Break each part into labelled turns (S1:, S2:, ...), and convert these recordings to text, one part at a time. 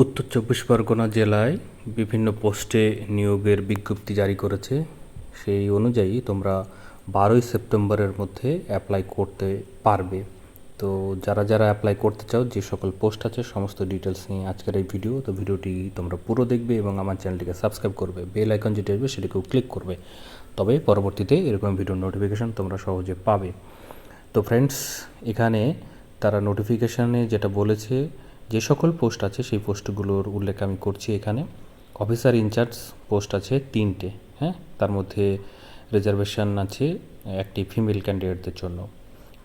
S1: উত্তর চব্বিশ পরগনা জেলায় বিভিন্ন পোস্টে নিয়োগের বিজ্ঞপ্তি জারি করেছে। সেই অনুযায়ী তোমরা বারোই সেপ্টেম্বরের মধ্যে অ্যাপ্লাই করতে পারবে। তো যারা যারা অ্যাপ্লাই করতে চাও, যে সকল পোস্ট আছে, সমস্ত ডিটেলস নিয়ে আজকের এই ভিডিও তো ভিডিওটি তোমরা পুরো দেখবে এবং আমার চ্যানেলটিকে সাবস্ক্রাইব করবে। বেল আইকন যেটি আসবে সেটিকেও ক্লিক করবে। তবে পরবর্তীতে এরকম ভিডিও নোটিফিকেশান তোমরা সহজে পাবে। তো ফ্রেন্ডস এখানে তারা নোটিফিকেশানে যেটা বলেছে যে সকল পোস্ট আছে, সেই পোস্টগুলোর উল্লেখ আমি করছি এখানে। অফিসার ইনচার্জ পোস্ট আছে তিনটে হ্যাঁ? তার মধ্যে রিজার্ভেশন আছে একটি ফিমেল ক্যান্ডিডেটদের জন্য।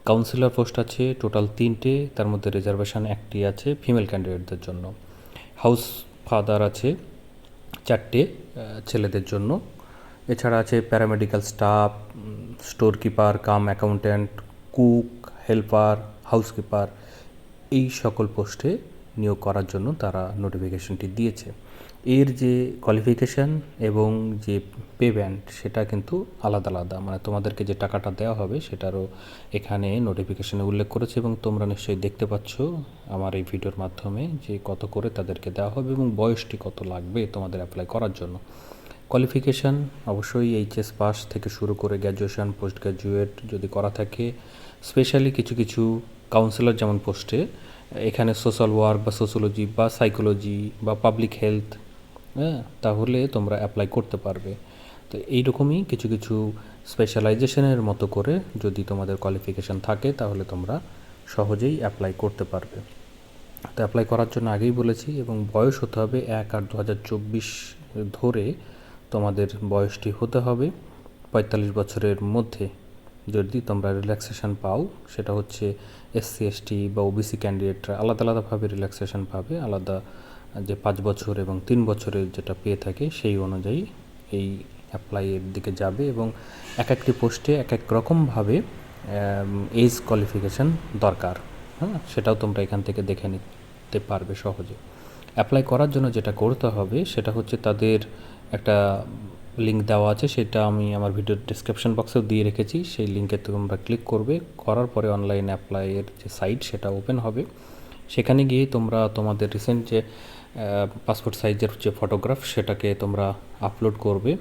S1: কাউন্সিলর পোস্ট আছে টোটাল তিনটে, তার মধ্যে রিজার্ভেশন একটি আছে ফিমেল ক্যান্ডিডেটদের জন্য। হাউস ফাদার আছে চারটে ছেলেদের জন্য। এছাড়া আছে paramedical staff store keeper cum accountant, cook, helper, housekeeper. এই সকল পোস্টে নিয়োগ করার জন্য তারা নোটিফিকেশনটি দিয়েছে। এর যে কোয়ালিফিকেশান এবং যে পে ব্যান্ড সেটা কিন্তু আলাদা আলাদা। মানে তোমাদেরকে যে টাকাটা দেওয়া হবে সেটারও এখানে নোটিফিকেশানে উল্লেখ করেছে এবং তোমরা নিশ্চয়ই দেখতে পাচ্ছ আমার এই ভিডিওর মাধ্যমে যে কত করে তাদেরকে দেওয়া হবে এবং বয়সটি কত লাগবে তোমাদের অ্যাপ্লাই করার জন্য। কোয়ালিফিকেশান অবশ্যই এইচএস পাস থেকে শুরু করে গ্র্যাজুয়েশন পোস্ট গ্র্যাজুয়েট যদি করা থাকে স্পেশালি কিছু কিছু কাউন্সিলর যেমন পোস্টে এখানে সোশ্যাল ওয়ার্ক বা সোশ্যোলজি বা সাইকোলজি বা পাবলিক হেলথ হ্যাঁ তাহলে তোমরা অ্যাপ্লাই করতে পারবে। তো এইরকমই কিছু কিছু স্পেশালাইজেশনের মতো করে যদি তোমাদের কোয়ালিফিকেশান থাকে, তাহলে তোমরা সহজেই অ্যাপ্লাই করতে পারবে। তো অ্যাপ্লাই করার জন্য আগেই বলেছি, এবং বয়স হতে হবে এক আট দু ধরে তোমাদের বয়সটি হতে হবে। পঁয়তাল্লিশ বছরের মধ্যে যদি তোমরা রিল্যাক্সেশন পাও, সেটা হচ্ছে এসসি এসটি বা ওবিসি ক্যান্ডিডেটরা আলাদা আলাদাভাবে রিল্যাক্সেশন পাবে। আলাদা যে পাঁচ বছর এবং তিন বছরের যেটা পেয়ে থাকে, সেই অনুযায়ী এই অ্যাপ্লাইয়ের দিকে যাবে এবং এক একটি পোস্টে এক এক রকমভাবে এজ কোয়ালিফিকেশান দরকার। হ্যাঁ সেটাও তোমরা এখান থেকে দেখে নিতে পারবে সহজে। অ্যাপ্লাই করার জন্য যেটা করতে হবে, সেটা হচ্ছে তাদের একটা লিঙ্ক দেওয়া আছে, সেটা আমি আমার ভিডিওর ডিসক্রিপশন বক্সেও দিয়ে রেখেছি। সেই লিঙ্কে তোমরা ক্লিক করবে। করার পরে অনলাইন অ্যাপ্লাইয়ের যে সাইট সেটা ওপেন হবে। সেখানে গিয়ে তোমরা তোমাদের রিসেন্ট যে পাসপোর্ট সাইজের যে ফটোগ্রাফ সেটাকে তোমরা আপলোড করবে।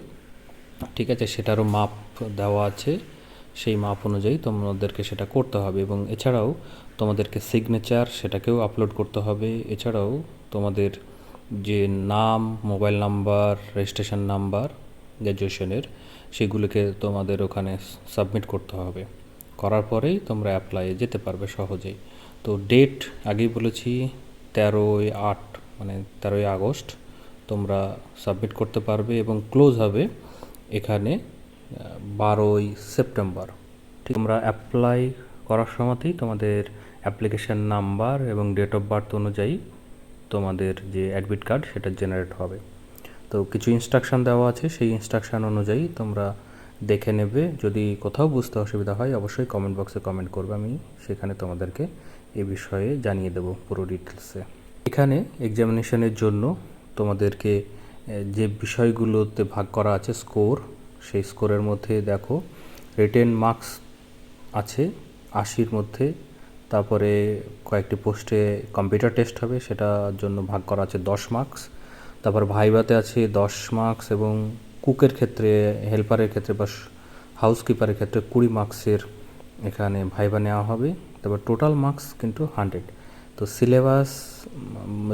S1: ঠিক আছে? সেটারও মাপ দেওয়া আছে। সেই মাপ অনুযায়ী তোমাদেরকে সেটা করতে হবে। এবং এছাড়াও তোমাদেরকে সিগনেচার সেটাকেও আপলোড করতে হবে। এছাড়াও তোমাদের যে নাম মোবাইল নাম্বার রেজিস্ট্রেশন নাম্বার গ্র্যাজুয়েশনের সেগুলোকে তোমাদের ওখানে সাবমিট করতে হবে। করার পরেই তোমরা অ্যাপ্লাইয়ে যেতে পারবে সহজেই। তো ডেট আগেই বলেছি, তেরোই আট মানে তেরোই আগস্ট তোমরা সাবমিট করতে পারবে এবং ক্লোজ হবে এখানে বারোই সেপ্টেম্বর। ঠিক তোমরা অ্যাপ্লাই করার সময়তেই তোমাদের অ্যাপ্লিকেশান নাম্বার এবং ডেট অফ বার্থ অনুযায়ী তোমাদের যে অ্যাডমিট কার্ড সেটা জেনারেট হবে। তো কিছু ইনস্ট্রাকশান দেওয়া আছে, সেই ইনস্ট্রাকশান অনুযায়ী তোমরা দেখে নেবে। যদি কোথাও বুঝতে অসুবিধা হয়, অবশ্যই কমেন্ট বক্সে কমেন্ট করবে, আমি সেখানে তোমাদেরকে এ বিষয়ে জানিয়ে দেবো পুরো ডিটেলসে এখানে এক্সামিনেশনের জন্য তোমাদেরকে যে বিষয়গুলোতে ভাগ করা আছে স্কোর সেই স্কোরের মধ্যে দেখো রিটেন মার্কস আছে, আশির মধ্যে, তারপরে কয়েকটি পোস্টে কম্পিউটার টেস্ট হবে, সেটার জন্য ভাগ করা আছে দশ মার্কস তারপর ভাইভাতে আছে দশ মার্কস এবং কুকের ক্ষেত্রে হেল্পারের ক্ষেত্রে বা হাউসকিপারের ক্ষেত্রে কুড়ি মার্কসের এখানে ভাইভা নেওয়া হবে। তারপর টোটাল মার্কস কিন্তু হান্ড্রেড তো সিলেবাস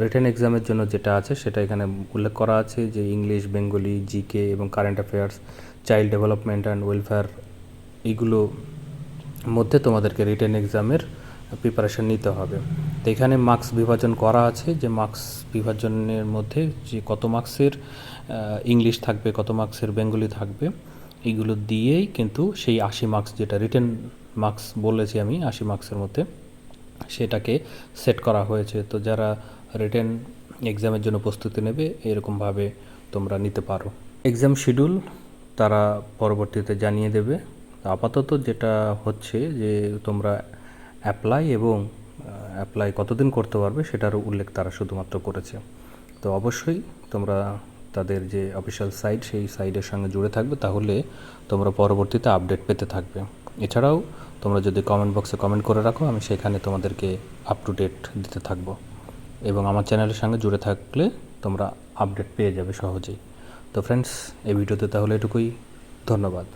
S1: রিটেন এক্সামের জন্য যেটা আছে সেটা এখানে উল্লেখ করা আছে যে ইংলিশ বেঙ্গলি জিকে এবং current affairs child development and welfare এইগুলো মধ্যে তোমাদেরকে রিটেন এক্সামের প্রিপারেশন নিতে হবে। তো এখানে মার্কস বিভাজন করা আছে যে মার্কস বিভাজনের মধ্যে যে কত মার্কসের ইংলিশ থাকবে, কত মার্কসের বেঙ্গলি থাকবে, এইগুলো দিয়েই কিন্তু সেই আশি মার্কস যেটা রিটেন মার্কস বলেছি আমি, আশি মার্কসের মধ্যে, সেটাকে সেট করা হয়েছে। তো যারা রিটেন এক্সামের জন্য প্রস্তুতি নেবে, এরকমভাবে তোমরা নিতে পারো। এক্সাম শিডিউল তারা পরবর্তীতে জানিয়ে দেবে। আপাতত যেটা হচ্ছে যে তোমরা অ্যাপ্লাই এবং অ্যাপ্লাই কতদিন করতে পারবে সেটারও উল্লেখ তারা শুধুমাত্র করেছে। তো অবশ্যই তোমরা তাদের যে অফিসিয়াল সাইট সেই সাইটের সঙ্গে জুড়ে থাকবে, তাহলে তোমরা পরবর্তীতে আপডেট পেতে থাকবে। এছাড়াও তোমরা যদি কমেন্ট বক্সে কমেন্ট করে রাখো, আমি সেখানে তোমাদেরকে আপ টু ডেট দিতে থাকব। এবং আমার চ্যানেলের সঙ্গে জুড়ে থাকলে তোমরা আপডেট পেয়ে যাবে সহজেই। তো ফ্রেন্ডস এই ভিডিওতে তাহলে এটুকুই। ধন্যবাদ।